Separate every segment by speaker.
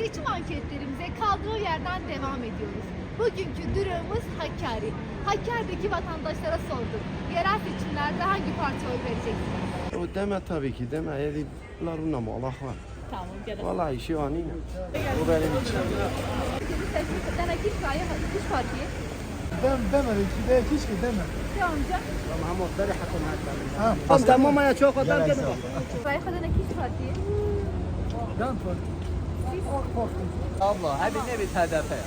Speaker 1: Seçim anketlerimize kaldığı yerden devam ediyoruz. Bugünkü durağımız Hakkari. Hakkari'deki vatandaşlara sorduk. Yerel seçimlerde hangi partiye oy vereceksiniz?
Speaker 2: O deme tabii ki deme. Evi laruna mı Allah var.
Speaker 1: Tamam, gel.
Speaker 2: Vallahi şu an yine. Bu benim için.
Speaker 1: Seçimden hiç partiye, hiç partiye.
Speaker 3: Dem demedik ki de hiç ki deme.
Speaker 1: Ya amca,
Speaker 3: Ha,
Speaker 4: Tamam çok adam
Speaker 1: Raya kadar hiç partiye.
Speaker 3: dem parti.
Speaker 4: Abla hadi ne bir hedefe ya.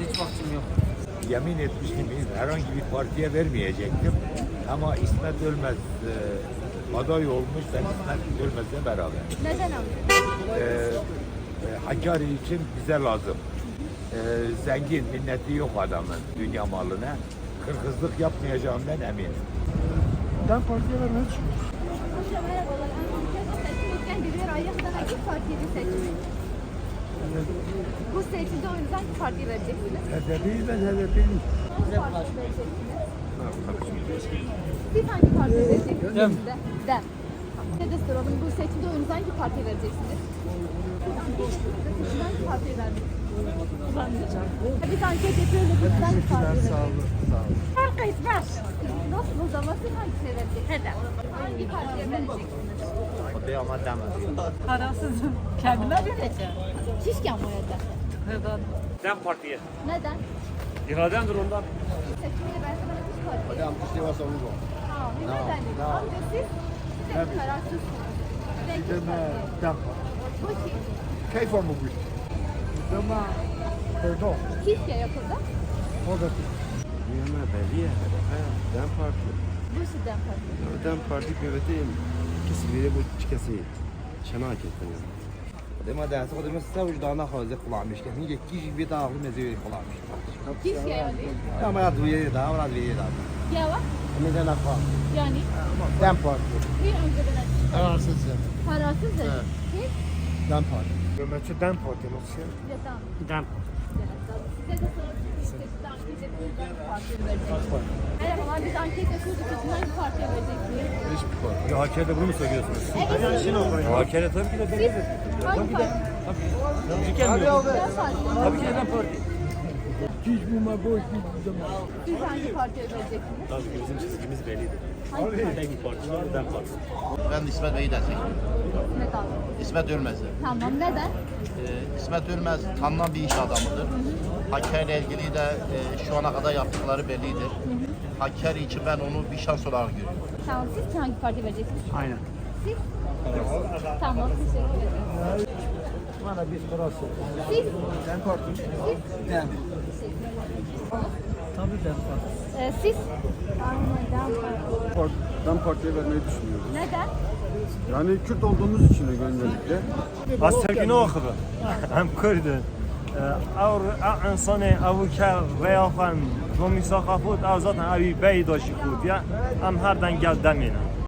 Speaker 4: Hiç vaktim yok.
Speaker 5: yemin etmiştim herhangi bir partiye vermeyecektim. Ama İsmet Ölmez e, aday olmuş, ben İsmet Ölmez'le beraber.
Speaker 1: Neden amca?
Speaker 5: E, e, Hakkari için bize lazım. E, zengin, minneti yok adamın dünya malına. Kırkızlık yapmayacağından eminim.
Speaker 3: Dem Parti'ye vermeyi düşünüyoruz.
Speaker 1: Amca merhabalar. Seçimden geliyor. Raya bir seçim? Bu seçimde oyunuzu hangi partiye vereceksiniz?
Speaker 5: HDP'yi ben HDP'yi.
Speaker 1: Hangi partiye vereceksiniz? Siz hangi partiye vereceksiniz?
Speaker 4: Dem.
Speaker 1: De. Dem. Ne de soralım bu seçimde oyunuzu hangi partiye vereceksiniz? Hangi partiye vereceksiniz? Biz anket yapıyoruz. hangi partiye vereceksiniz? Fark etmez. Nasıl o zaman siz hangisine vereceksiniz? Hangi partiye vereceksiniz?
Speaker 6: Kararsızım. Kendime vereceğim.
Speaker 1: Hiç gelmeyecek.
Speaker 6: Neden?
Speaker 7: Dem Parti'ye.
Speaker 1: Neden?
Speaker 7: İradendir ondan.
Speaker 1: Seçimde ben sana hiç partiye. Tamam. Neden? Amca siz? Siz de kararsızsınız. Partiye.
Speaker 3: Dem.
Speaker 1: Bu kim?
Speaker 3: Keyif olma bu iş. Deme. Erdoğan.
Speaker 1: Keşke yapıldı.
Speaker 3: O da
Speaker 2: Yeme belli ya. Ha, Dem Parti.
Speaker 1: Bu sizden parti.
Speaker 2: Dem Parti kuvveti kesi biri bu çıkası. Şana haketten yani.
Speaker 4: Dema dersi kadar mesela vicdana hazır kullanmış. Kesin yekki gibi dağlı mezeyi kullanmış.
Speaker 1: Keşke yani.
Speaker 4: Ama ya duya da, ama duya da.
Speaker 1: Ya var.
Speaker 4: Neden akla?
Speaker 1: Yani
Speaker 4: Dem Parti.
Speaker 1: bir önceden kararsız da. Siz?
Speaker 4: Dem Parti.
Speaker 3: Hükümetçi Dem Parti nasıl?
Speaker 1: Ya tamam.
Speaker 7: Dem.
Speaker 1: Size de sorayım. Merhabalar biz anket yapıyoruz. Seçimde hangi partiye vereceksiniz?
Speaker 7: Ya Hakkari'de bunu mu söylüyorsunuz?
Speaker 1: Evet.
Speaker 7: Hakkari tabii ki de bellidir.
Speaker 1: hangi parti?
Speaker 7: Müzik gelmiyor.
Speaker 1: Ben parti.
Speaker 7: Tabii ki de Dem Parti.
Speaker 3: Hiç bulma boş bir deme.
Speaker 1: Siz hangi partiye vereceksiniz?
Speaker 7: Tabii ki bizim çizgimiz
Speaker 1: parti?
Speaker 7: Tek bir parti var Dem Parti.
Speaker 8: Ben İsmet Bey'i destekliyorum.
Speaker 1: Neden?
Speaker 8: İsmet Ölmez'i.
Speaker 1: Tamam neden?
Speaker 8: Ee, İsmet Ölmez tanınan bir iş adamıdır. Hakkari ile ilgili de e, şu ana kadar yaptıkları bellidir. Hakkari için ben onu bir şans olarak görüyorum.
Speaker 1: Tamam siz hangi partiye vereceksiniz?
Speaker 7: Aynen.
Speaker 1: Siz? Tamam teşekkür ederim.
Speaker 4: Bana bir sorarsın.
Speaker 1: Siz?
Speaker 4: Ben korktum.
Speaker 1: Siz?
Speaker 4: Ben.
Speaker 6: Tabii ben korktum.
Speaker 1: Ee, siz? Ben,
Speaker 2: ben partiye vermeyi düşünüyorum.
Speaker 1: Neden?
Speaker 2: Yani Kürt olduğumuz için
Speaker 7: de gönderlikle. Astergine okudu. Hem Kürdü. Ee, Avr insanı avuka reyafan. Domisakafut av zaten abi bey doşikut ya. Hem herden gel demine.